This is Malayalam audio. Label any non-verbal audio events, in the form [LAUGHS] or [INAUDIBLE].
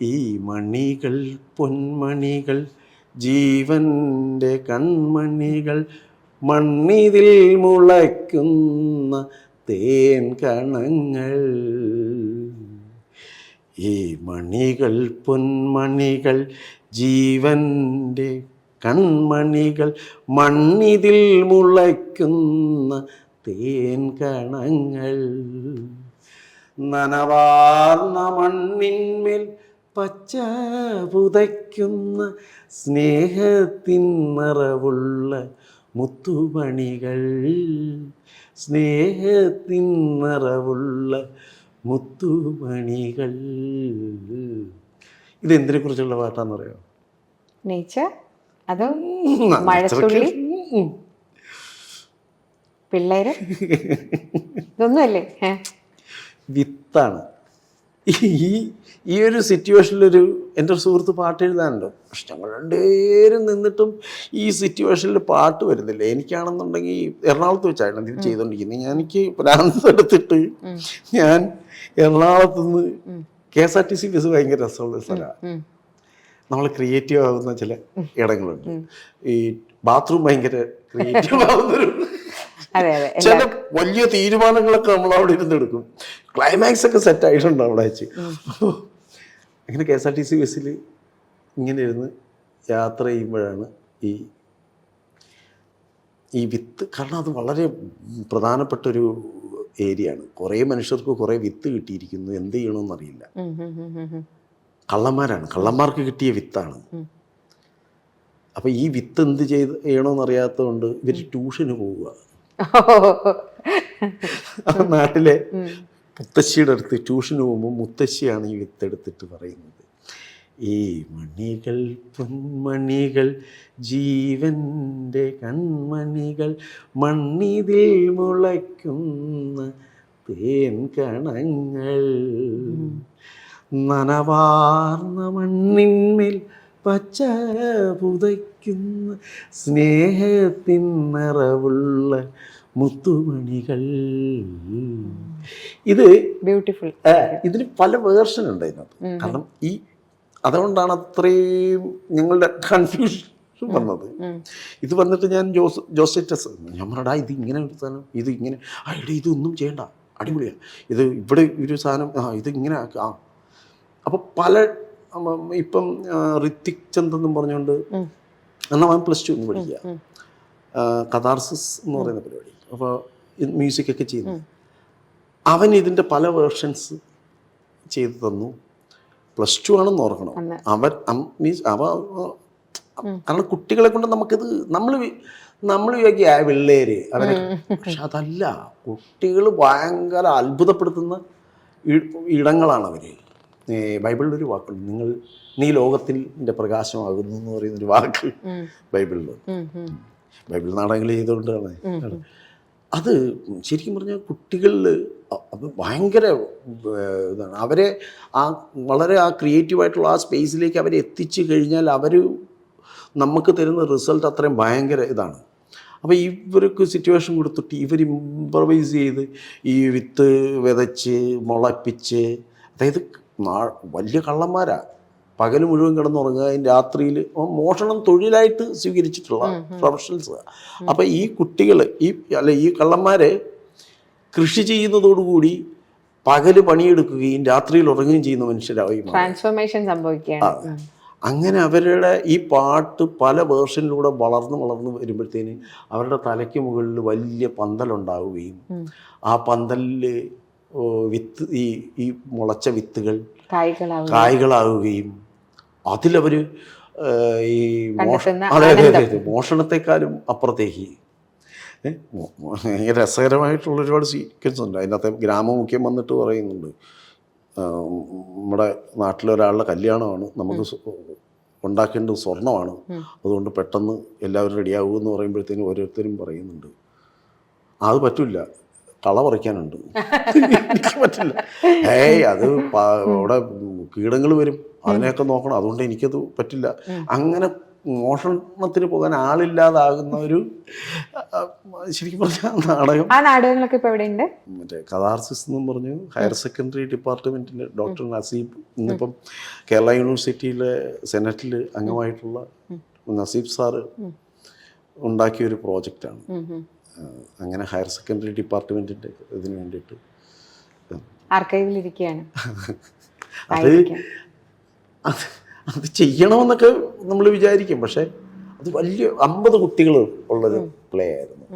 ഈ മണികൾ പൊന്മണികൾ ജീവന്റെ കൺമണികൾ മണ്ണിതിൽ മുളയ്ക്കുന്ന തേൻ കണങ്ങൾ. ഈ മണികൾ പൊന്മണികൾ ജീവന്റെ കൺമണികൾ മണ്ണിതിൽ മുളയ്ക്കുന്ന തേൻ കണങ്ങൾ. നനവാർന്ന മണ്ണിന്മേൽ പച്ച പുതയ്ക്കുന്ന സ്നേഹത്തിൻ നിറവുള്ള മുത്തുമണികൾ സ്നേഹത്തിൻ നിറവുള്ള മുത്തുമണികൾ ഇതെന്തിനെ കുറിച്ചുള്ള പാട്ടാണെന്നറിയോ? നേച്ചർ അതോ മഴത്തുള്ളി? പിള്ളേര്? ഇതൊന്നുമല്ലേ? വിത്താണ്. ഈ ഈ ഒരു സിറ്റുവേഷനിലൊരു എന്റെ ഒരു സുഹൃത്ത് പാട്ട് എഴുതാനുണ്ട്. പക്ഷെ ഞങ്ങൾ രണ്ടുപേരും നിന്നിട്ടും ഈ സിറ്റുവേഷനിൽ പാട്ട് വരുന്നില്ല. എനിക്കാണെന്നുണ്ടെങ്കിൽ എറണാകുളത്ത് വെച്ചായിരുന്നു ഇത് ചെയ്തുകൊണ്ടിരിക്കുന്നത് ഞാൻ എനിക്ക് ഭ്രാന്ത് എടുത്തിട്ട് ഞാൻ എറണാകുളത്ത് നിന്ന് K S R T C bus ഭയങ്കര രസമുള്ള സ്ഥലമാണ് നമ്മൾ ക്രിയേറ്റീവ് ആകുന്ന ചില ഇടങ്ങളുണ്ട്. ഈ ബാത്റൂം ഭയങ്കര ക്രിയേറ്റീവ് ആകുന്നൊരു [LAUGHS] ചില വലിയ തീരുമാനങ്ങളൊക്കെ നമ്മൾ അവിടെ ഇരുന്ന് എടുക്കും. ക്ലൈമാക്സ് ഒക്കെ സെറ്റ് ആയിട്ടുണ്ട് അവിടെ വെച്ച്. അങ്ങനെ K S R T C ബസ്സിൽ ഇങ്ങനെ ഇരുന്ന് യാത്ര ചെയ്യുമ്പോഴാണ് ഈ ഈ വിത്ത്. കാരണം അത് വളരെ പ്രധാനപ്പെട്ട ഒരു ഏരിയ ആണ് കുറേ മനുഷ്യർക്ക് കുറേ വിത്ത് കിട്ടിയിരിക്കുന്നു. എന്ത് ചെയ്യണമെന്ന് അറിയില്ല. ഉം, ഉം, ഉം, ഉം, ഉം. കള്ളന്മാരാണ്. കള്ളന്മാർക്ക് കിട്ടിയ വിത്താണ്. അപ്പം ഈ വിത്ത് എന്ത് ചെയ്ത് ചെയ്യണമെന്ന് അറിയാത്തതുകൊണ്ട് ഇവർ ട്യൂഷന് പോവുക. നാട്ടിലെ മുത്തശ്ശിയുടെ അടുത്ത് ട്യൂഷന് പോകുമ്പോൾ മുത്തശ്ശിയാണ് ഈ വിത്തെടുത്തിട്ട് പറയുന്നത്. ഈ മണികൾ പൊന്മണികൾ ജീവന്റെ കൺമണികൾ മണ്ണിതിൽ മുളയ്ക്കുന്ന തേൻ കണങ്ങൾ നനവാർന്ന മണ്ണിന്മേൽ പച്ച പുതയ്ക്കുന്ന സ്നേഹത്തിൻ നിറവുള്ള മുത്തുമണികൾ. ഇത് ബ്യൂട്ടിഫുൾ ഇതിന് പല വേർഷൻ ഉണ്ട് ഇതിനകത്ത് കാരണം ഈ അതുകൊണ്ടാണ് അത്രയും ഞങ്ങളുടെ കൺഫ്യൂഷൻ വന്നത്. ഇത് വന്നിട്ട് ഞാൻ ജോസ് ജോസെറ്റസ് ഞാൻ പറഞ്ഞാ ഇത് ഇങ്ങനെ ഒരു സാധനം ഇത് ഇങ്ങനെ ആ ഇവിടെ ഇതൊന്നും ചെയ്യണ്ട അടിപൊളിയാണ് ഇത് ഇവിടെ ഒരു സാധനം ആ ഇത് ഇങ്ങനെ ആക്കുക ആ. അപ്പോൾ പല ഇപ്പം ഋത്തിക് ചന്ദ് എന്നും പറഞ്ഞുകൊണ്ട് എന്നാൽ അവൻ പ്ലസ് ടു ഒന്ന് പഠിക്കുക കഥാർസിസ് എന്ന് പറയുന്ന പരിപാടി. അപ്പോൾ മ്യൂസിക് ഒക്കെ ചെയ്യുന്നു അവൻ ഇതിന്റെ പല വേർഷൻസ് ചെയ്തു തന്നു. പ്ലസ് ടു ആണെന്ന് ഓർക്കണം. അവൻ മീൻസ് അവ കാരണം കുട്ടികളെ കൊണ്ട് നമുക്കിത് നമ്മൾ നമ്മൾ വിചാരിക്കുക വെള്ളേര്. അവരെ പക്ഷെ അതല്ല. കുട്ടികൾ ഭയങ്കര അത്ഭുതപ്പെടുത്തുന്ന ഇടങ്ങളാണ് അവർ ബൈബിളിൽ ഒരു വാക്കുണ്ട്. നിങ്ങൾ നീ ലോകത്തിൽ ലോകത്തിന്റെ പ്രകാശമാകുന്നു എന്ന് പറയുന്നൊരു വാക്ക് ബൈബിളിൽ. ബൈബിൾ നാടകങ്ങൾ ചെയ്തുകൊണ്ടാണ്. അത് ശരിക്കും പറഞ്ഞാൽ കുട്ടികളിൽ അത് ഭയങ്കര ഇതാണ്. അവരെ ആ വളരെ ആ ക്രിയേറ്റീവായിട്ടുള്ള ആ സ്പേസിലേക്ക് അവരെ എത്തിച്ചു കഴിഞ്ഞാൽ അവർ നമുക്ക് തരുന്ന റിസൾട്ട് അത്രയും ഭയങ്കര ഇതാണ്. അപ്പോൾ ഇവർക്ക് സിറ്റുവേഷൻ കൊടുത്തിട്ട് ഇവർ ഇമ്പ്രവൈസ് ചെയ്ത് ഈ വിത്ത് വിതച്ച് മുളപ്പിച്ച് അതായത് വലിയ കള്ളന്മാരാ. പകൽ മുഴുവൻ കിടന്നുറങ്ങുക രാത്രിയിൽ മോഷണം തൊഴിലായിട്ട് സ്വീകരിച്ചിട്ടുള്ള പ്രൊഫഷണൽസ് അപ്പം ഈ കുട്ടികൾ ഈ അല്ല ഈ കള്ളന്മാരെ കൃഷി ചെയ്യുന്നതോടുകൂടി പകൽ പണിയെടുക്കുകയും രാത്രിയിൽ ഉറങ്ങുകയും ചെയ്യുന്ന മനുഷ്യരായി ട്രാൻസ്ഫോർമേഷൻ സംഭവിക്കുകയാണ്. അങ്ങനെ അവരുടെ ഈ പാട്ട് പല വേർഷനിലൂടെ വളർന്ന് വളർന്ന് വരുമ്പോഴത്തേന് അവരുടെ തലയ്ക്ക് മുകളിൽ വലിയ പന്തലുണ്ടാവുകയും ആ പന്തലിൽ വിത്ത് ഈ ഈ മുളച്ച വിത്തുകൾ കായ്കളാവും കായ്കളാവുകയും അതിലവർ ഈ മോഷ അതെ അതെ അതെ മോഷണത്തെക്കാളും അപ്പുറത്തേക്ക്. രസകരമായിട്ടുള്ള ഒരുപാട് സീക്വൻസ് ഉണ്ട് അതിനകത്തെ ഗ്രാമമുഖ്യം വന്നിട്ട് പറയുന്നുണ്ട്. നമ്മുടെ നാട്ടിലെ ഒരാളുടെ കല്യാണമാണ്. നമുക്ക് ഉണ്ടാക്കേണ്ടത് സ്വർണമാണ് അതുകൊണ്ട് പെട്ടെന്ന് എല്ലാവരും റെഡിയാകും എന്ന് പറയുമ്പോഴത്തേനും ഓരോരുത്തരും പറയുന്നുണ്ട്. അത് പറ്റില്ല കള പറിക്കാനുണ്ട്. [LAUGHS] എനിക്ക് പറ്റില്ല. ഏയ് അത് അവിടെ കീടങ്ങൾ വരും. അതിനെയൊക്കെ നോക്കണം. അതുകൊണ്ട് എനിക്കത് പറ്റില്ല. അങ്ങനെ മോഷണത്തിന് പോകാൻ ആളില്ലാതാകുന്ന ഒരു ശരിക്കും പറഞ്ഞാൽ നാടകം. ആ നാടകങ്ങളൊക്കെ ഇപ്പൊ എവിടെയുണ്ട്? മറ്റേ കഥാർസിസ് എന്നും പറഞ്ഞു ഹയർ സെക്കൻഡറി ഡിപ്പാർട്ട്മെന്റിന്റെ ഡോക്ടർ നസീബ് ഇന്നിപ്പം കേരള യൂണിവേഴ്സിറ്റിയിലെ സെനറ്റിൽ അംഗമായിട്ടുള്ള നസീബ് സാറ് ഉണ്ടാക്കിയ ഒരു പ്രോജക്റ്റാണ്. അങ്ങനെ ഹയർ സെക്കൻഡറി ഡിപ്പാർട്ട്മെന്റിന്റെ ഇതിന് വേണ്ടിയിട്ട്. അത്. അത് അത് ചെയ്യണമെന്നൊക്കെ നമ്മൾ വിചാരിക്കും. പക്ഷെ അത് വലിയ അമ്പത് കുട്ടികൾ ഉള്ളൊരു പ്ലേ ആയിരുന്നു.